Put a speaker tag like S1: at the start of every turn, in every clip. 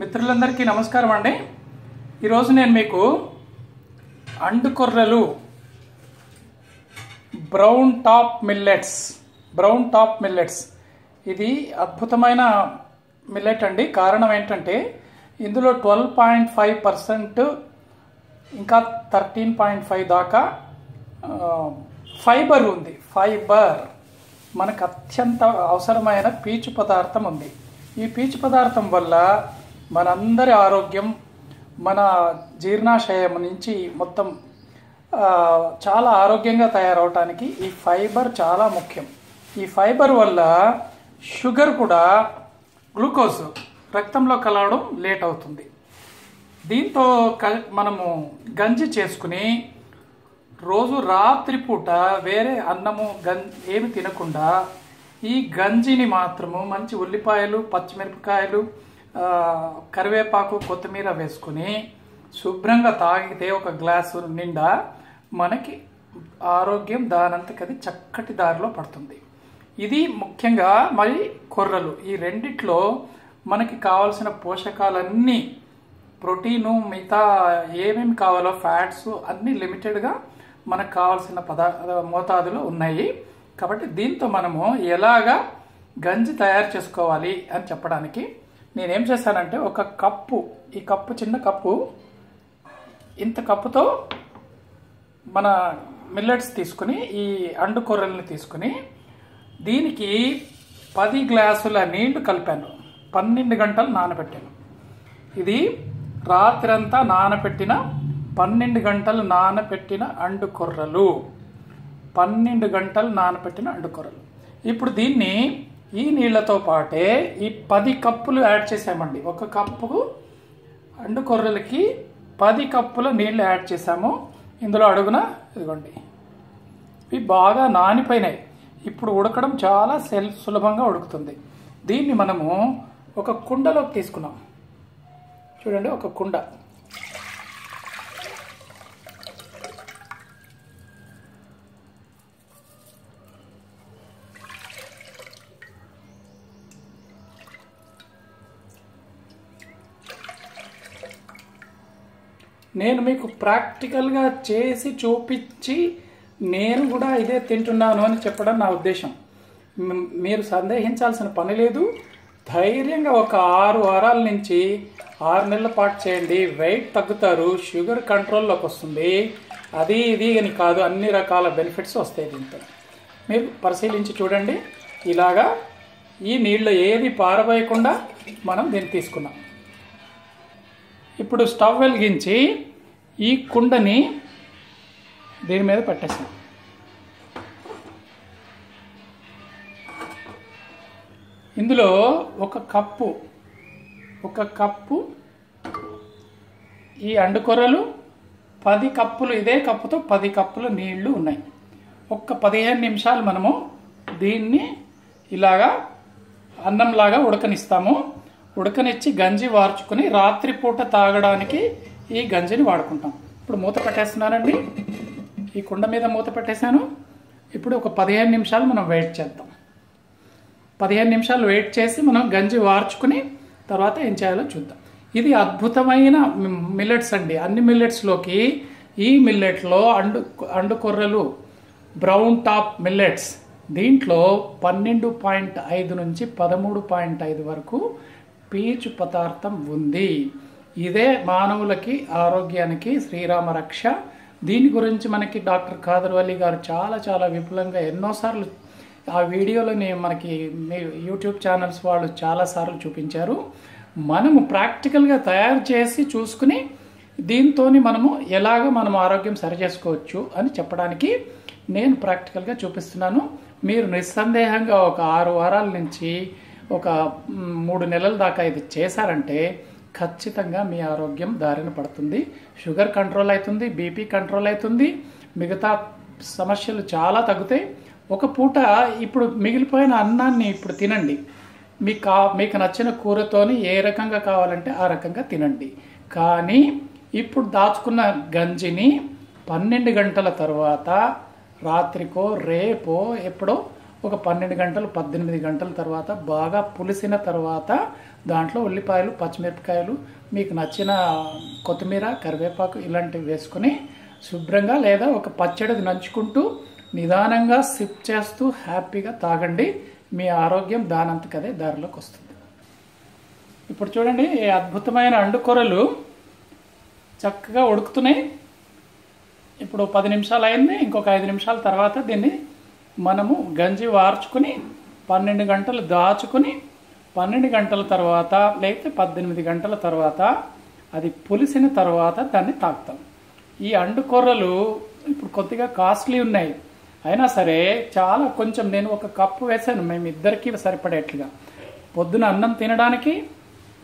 S1: మిత్రులందరికీ నమస్కారం అండి. ఈరోజు నేను మీకు అండుకొర్రలు brown top millets brown top millets. ఇది అద్భుతమైన మిల్లెట్ అండి. కారణం ఏంటంటే ఇందులో ట్వెల్వ్ పాయింట్ ఫైవ్ పర్సెంట్ ఇంకా థర్టీన్ పాయింట్ ఫైవ్ దాకా ఫైబర్ ఉంది. ఫైబర్ మనకు అత్యంత అవసరమైన పీచు పదార్థం ఉంది. ఈ పీచు పదార్థం వల్ల మనందరి ఆరోగ్యం మన జీర్ణాశయం నుంచి మొత్తం చాలా ఆరోగ్యంగా తయారవటానికి ఈ ఫైబర్ చాలా ముఖ్యం. ఈ ఫైబర్ వల్ల షుగర్ కూడా గ్లూకోజ్ రక్తంలో కలవడం లేట్ అవుతుంది. దీంతో క- మనము గంజి చేసుకుని రోజు రాత్రిపూట వేరే అన్నము గం ఏమి తినకుండా ఈ గంజిని మాత్రము మంచి ఉల్లిపాయలు పచ్చిమిరపకాయలు కరివేపాకు కొత్తిమీర వేసుకుని శుభ్రంగా తాగితే ఒక గ్లాసు నిండా మనకి ఆరోగ్యం దానంతకది చక్కటి దారిలో పడుతుంది. ఇది ముఖ్యంగా మరి కొర్రలు. ఈ రెండిట్లో మనకి కావాల్సిన పోషకాలన్నీ ప్రోటీను మిగతా ఏమేమి కావాలో ఫ్యాట్స్ అన్నీ లిమిటెడ్గా మనకు కావాల్సిన పదా మోతాదులో ఉన్నాయి. కాబట్టి దీంతో మనము ఎలాగా గంజి తయారు చేసుకోవాలి అని చెప్పడానికి నేనేం చేశానంటే ఒక కప్పు ఈ కప్పు చిన్న కప్పు ఇంత కప్పుతో మన మిల్లెట్స్ తీసుకుని ఈ అండు కూరల్ని తీసుకుని దీనికి పది గ్లాసుల నీళ్ళు కలిపాను. పన్నెండు గంటలు నానబెట్టాను. ఇది రాత్రంతా నానబెట్టిన పన్నెండు గంటలు నానబెట్టిన అండు కొర్రలు పన్నెండు గంటలు నానబెట్టిన అండు కొర్రలు ఇప్పుడు దీన్ని ఈ నీళ్ళతో పాటే ఈ పది కప్పులు యాడ్ చేసామండి ఒక కప్పు అండు కొర్రలకి పది కప్పుల నీళ్ళు యాడ్ చేసాము ఇందులో అడుగున ఇదిగోండి. ఇవి బాగా నానిపోయినాయి. ఇప్పుడు ఉడకడం చాలా సెల్ సులభంగా ఉడుకుతుంది. దీన్ని మనము ఒక కుండలోకి తీసుకున్నాం. చూడండి ఒక కుండ. నేను మీకు ప్రాక్టికల్గా చేసి చూపించి నేను కూడా ఇదే తింటున్నాను అని చెప్పడం నా ఉద్దేశం. మీరు సందేహించాల్సిన పని లేదు. ధైర్యంగా ఒక ఆరు వారాల నుంచి ఆరు నెలల పాటు చేయండి. వెయిట్ తగ్గుతారు. షుగర్ కంట్రోల్లోకి వస్తుంది. అది ఇది అని కాదు. అన్ని రకాల బెనిఫిట్స్ వస్తాయి దీంతో. మీరు పరిశీలించి చూడండి. ఇలాగా ఈ నీళ్ళు ఏది పారబోయకుండా మనం దీన్ని తీసుకున్నాం. ఇప్పుడు స్టవ్ వెలిగించి ఈ కుండని దీని మీద పెట్టేసాం ఇందులో ఒక కప్పు ఒక కప్పు ఈ అండుకొరలు పది కప్పులు ఇదే కప్పుతో పది కప్పులు నీళ్ళు ఉన్నాయి. ఒక్క పదిహేను నిమిషాలు మనము దీన్ని ఇలాగా అన్నంలాగా ఉడకనిస్తాము. ఉడకనిచ్చి గంజి వార్చుకుని రాత్రిపూట తాగడానికి ఈ గంజిని వాడుకుంటాం. ఇప్పుడు మూత పెట్టేస్తున్నానండి ఈ కుండ మీద మూత పెట్టేశాను. ఇప్పుడు ఒక పదిహేను నిమిషాలు మనం వెయిట్ చేద్దాం. పదిహేను నిమిషాలు వెయిట్ చేసి మనం గంజి వార్చుకుని తర్వాత ఏం చేయాలో చూద్దాం. ఇది అద్భుతమైన మిల్లెట్స్ అండి. అన్ని మిల్లెట్స్లోకి ఈ మిల్లెట్లో అండు అండు కొర్రలు బ్రౌన్ టాప్ మిల్లెట్స్ దీంట్లో పన్నెండు పాయింట్ ఐదు నుంచి పదమూడు పాయింట్ ఐదు వరకు పీచు పదార్థం ఉంది. ఇదే మానవులకి ఆరోగ్యానికి శ్రీరామ రక్ష. దీని గురించి మనకి డాక్టర్ ఖాదర్ అలీ గారు చాలా చాలా విపులంగా ఎన్నోసార్లు ఆ వీడియోలని మనకి మీ యూట్యూబ్ ఛానల్స్ వాళ్ళు చాలాసార్లు చూపించారు. మనము ప్రాక్టికల్గా తయారు చేసి చూసుకుని దీంతో మనము ఎలాగ మనం ఆరోగ్యం సరి చేసుకోవచ్చు అని చెప్పడానికి నేను ప్రాక్టికల్గా చూపిస్తున్నాను. మీరు నిస్సందేహంగా ఒక ఆరు వారాల నుంచి ఒక మూడు నెలల దాకా ఇది చేశారంటే ఖచ్చితంగా మీ ఆరోగ్యం దారిన పడుతుంది. షుగర్ కంట్రోల్ అవుతుంది బీపీ కంట్రోల్ అవుతుంది. మిగతా సమస్యలు చాలా తగ్గుతాయి. ఒక పూట ఇప్పుడు మిగిలిపోయిన అన్నాన్ని ఇప్పుడు తినండి. మీకు కా మీకు నచ్చిన కూరతోని ఏ రకంగా కావాలంటే ఆ రకంగా తినండి. కానీ ఇప్పుడు దాచుకున్న గంజిని పన్నెండు గంటల తర్వాత రాత్రికో రేపో ఎప్పుడో ఒక పన్నెండు గంటలు పద్దెనిమిది గంటల తర్వాత బాగా పులిసిన తర్వాత దాంట్లో ఉల్లిపాయలు పచ్చిమిరపకాయలు మీకు నచ్చిన కొత్తిమీర కరివేపాకు ఇలాంటివి వేసుకొని శుభ్రంగా లేదా ఒక పచ్చడిది నంచుకుంటూ నిదానంగా సిప్ చేస్తూ హ్యాపీగా తాగండి. మీ ఆరోగ్యం దానంతకదే దారిలోకి వస్తుంది. ఇప్పుడు చూడండి ఈ అద్భుతమైన అండుకూరలు చక్కగా ఉడుకుతున్నాయి. ఇప్పుడు పది నిమిషాలు అయింది ఇంకొక ఐదు నిమిషాల తర్వాత దీన్ని మనము గంజి వార్చుకుని పన్నెండు గంటలు దాచుకుని పన్నెండు గంటల తర్వాత లేకపోతే పద్దెనిమిది గంటల తర్వాత అది పులిసిన తర్వాత దాన్ని తాగుతాం. ఈ అండుకూరలు ఇప్పుడు కొద్దిగా కాస్ట్లీ ఉన్నాయి. అయినా సరే చాలా కొంచెం నేను ఒక కప్పు వేసాను మేము ఇద్దరికి సరిపడేట్లుగా. పొద్దున అన్నం తినడానికి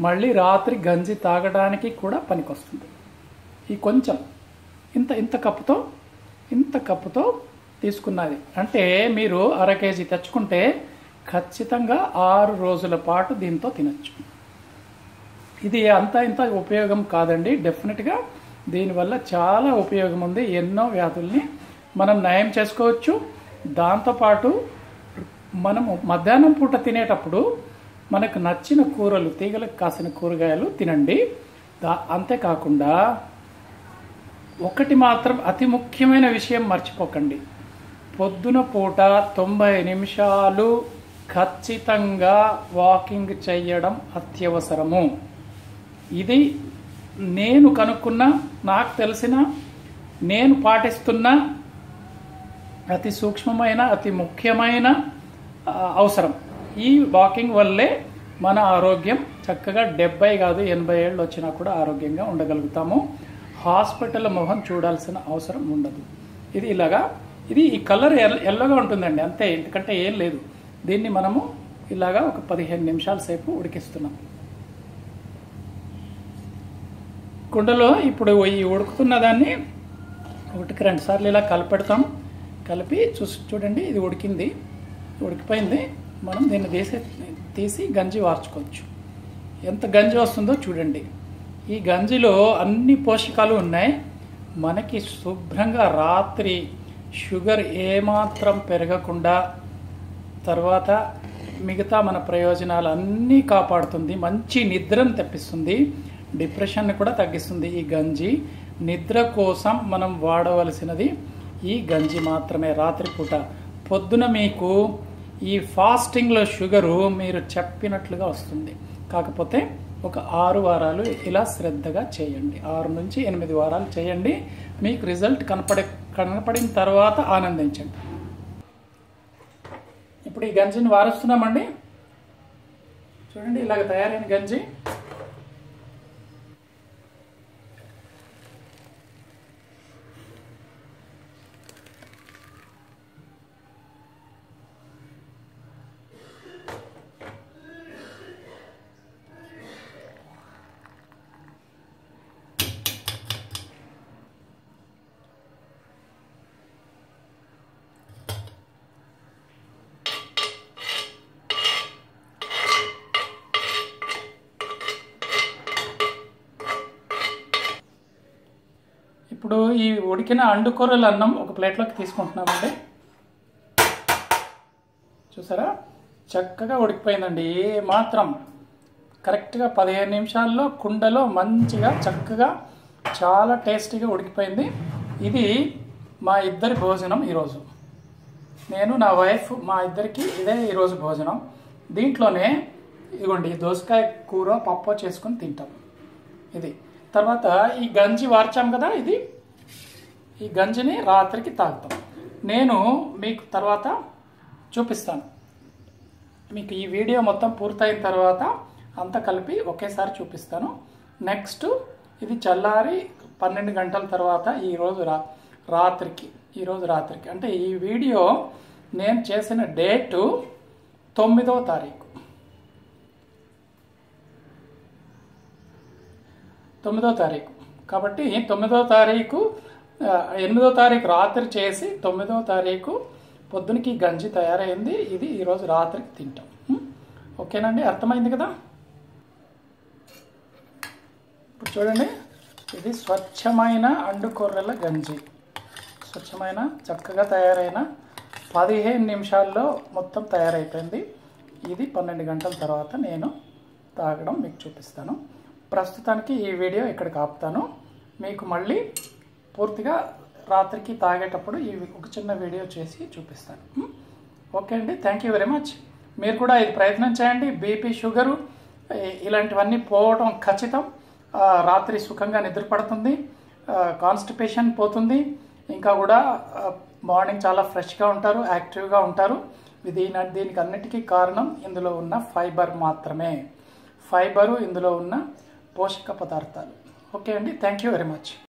S1: మళ్ళీ రాత్రి గంజి తాగడానికి కూడా పనికొస్తుంది. ఈ కొంచెం. ఇంత ఇంత కప్పుతో ఇంత కప్పుతో తీసుకున్నది. అంటే మీరు అర కేజీ తెచ్చుకుంటే ఖచ్చితంగా ఆరు రోజుల పాటు దీంతో తినచ్చు. ఇది అంత ఇంత ఉపయోగం కాదండి. డెఫినెట్గా దీనివల్ల చాలా ఉపయోగం ఉంది ఎన్నో వ్యాధుల్ని మనం నయం చేసుకోవచ్చు. దాంతోపాటు మనము మధ్యాహ్నం పూట తినేటప్పుడు మనకు నచ్చిన కూరలు తీగలకు కాసిన కూరగాయలు తినండి. దా అంతేకాకుండా ఒకటి మాత్రం అతి ముఖ్యమైన విషయం మర్చిపోకండి. పొద్దున పూట తొంభై నిమిషాలు ఖచ్చితంగా వాకింగ్ చేయడం అత్యవసరము. ఇది నేను కనుక్కున్న నాకు తెలిసిన నేను పాటిస్తున్న అతి సూక్ష్మమైన అతి ముఖ్యమైన అవసరం. ఈ వాకింగ్ వల్లే మన ఆరోగ్యం చక్కగా డెబ్బై కాదు ఎనభై ఏళ్ళు వచ్చినా కూడా ఆరోగ్యంగా ఉండగలుగుతాము. హాస్పిటల్ మొహం చూడాల్సిన అవసరం ఉండదు. ఇది ఇలాగా ఇది ఈ కలర్ ఎల్లోగా ఉంటుందండి అంతే ఎందుకంటే ఏం లేదు. దీన్ని మనము ఇలాగా ఒక పదిహేను నిమిషాల సేపు ఉడికిస్తున్నాం. కుండలో ఇప్పుడు ఈ ఉడుకుతున్న దాన్ని ఒకటికి రెండు సార్లు ఇలా కలిపెడతాం. కలిపి చూసి చూడండి ఇది ఉడికింది. ఉడికిపోయింది. మనం దీన్ని తీసే తీసి గంజి వార్చుకోవచ్చు. ఎంత గంజి వస్తుందో చూడండి. ఈ గంజిలో అన్ని పోషకాలు ఉన్నాయి. మనకి శుభ్రంగా రాత్రి షుగర్ ఏమాత్రం పెరగకుండా తర్వాత మిగతా మన ప్రయోజనాలు అన్నీ కాపాడుతుంది మంచి నిద్రను తెప్పిస్తుంది డిప్రెషన్ని కూడా తగ్గిస్తుంది ఈ గంజి. నిద్ర కోసం మనం వాడవలసినది ఈ గంజి మాత్రమే. రాత్రిపూట పొద్దున మీకు ఈ ఫాస్టింగ్లో షుగరు మీరు చెప్పినట్లుగా వస్తుంది. కాకపోతే ఒక ఆరు వారాలు ఇలా శ్రద్ధగా చేయండి. ఆరు నుంచి ఎనిమిది వారాలు చేయండి. మీకు రిజల్ట్ కనపడే కనపడిన తర్వాత ఆనందించండి. ఇప్పుడు ఈ గంజిని వారుస్తున్నామండి. చూడండి ఇలాగ తయారైన గంజి ఇప్పుడు ఈ ఉడికిన అండుకూరల అన్నం ఒక ప్లేట్లోకి తీసుకుంటున్నామండి. చూసారా? చక్కగా ఉడికిపోయిందండి. ఏ మాత్రం కరెక్ట్గా పదిహేను నిమిషాల్లో కుండలో మంచిగా చక్కగా చాలా టేస్టీగా ఉడికిపోయింది. ఇది మా ఇద్దరి భోజనం ఈరోజు. నేను నా వైఫ్ మా ఇద్దరికి ఇదే ఈరోజు భోజనం. దీంట్లోనే ఇదిగోండి దోసకాయ కూర పప్పు చేసుకొని తింటాం. ఇది. తర్వాత ఈ గంజి వార్చాం కదా ఇది? ఈ గంజిని రాత్రికి తాగుతాం. నేను మీకు తర్వాత చూపిస్తాను. మీకు ఈ వీడియో మొత్తం పూర్తయిన తర్వాత అంతా కలిపి ఒకేసారి చూపిస్తాను. నెక్స్ట్ ఇది చల్లారి పన్నెండు గంటల తర్వాత ఈరోజు రా రాత్రికి ఈరోజు రాత్రికి. అంటే ఈ వీడియో నేను చేసిన డేటు తొమ్మిదవ తారీఖు. తొమ్మిదో తారీఖు. కాబట్టి తొమ్మిదో తారీఖు ఎనిమిదో తారీఖు రాత్రి చేసి తొమ్మిదో తారీఖు పొద్దునకి గంజి తయారైంది. ఇది ఈరోజు రాత్రికి తింటాం. ఓకేనండి? అర్థమైంది కదా? ఇప్పుడు చూడండి. ఇది స్వచ్ఛమైన అండుకొర్రెల గంజి. స్వచ్ఛమైన చక్కగా తయారైన పదిహేను నిమిషాల్లో మొత్తం తయారైపోయింది. ఇది పన్నెండు గంటల తర్వాత నేను తాగడం మీకు చూపిస్తాను. ప్రస్తుతానికి ఈ వీడియో ఇక్కడికి ఆపుతాను. మీకు మళ్ళీ పూర్తిగా రాత్రికి తాగేటప్పుడు ఈ ఒక చిన్న వీడియో చేసి చూపిస్తాను. ఓకే అండి థ్యాంక్ యూ వెరీ మచ్ మీరు కూడా ఇది ప్రయత్నం చేయండి. బీపీ షుగరు ఇలాంటివన్నీ పోవటం ఖచ్చితం. రాత్రి సుఖంగా నిద్రపడుతుంది. కాన్స్టిపేషన్ పోతుంది. ఇంకా కూడా మార్నింగ్ చాలా ఫ్రెష్గా ఉంటారు యాక్టివ్గా ఉంటారు. దీని దీనికి అన్నిటికీ కారణం ఇందులో ఉన్న ఫైబర్ మాత్రమే. ఫైబరు ఇందులో ఉన్న పోషక పదార్థాలు. ఓకే అండి థ్యాంక్ యూ వెరీ మచ్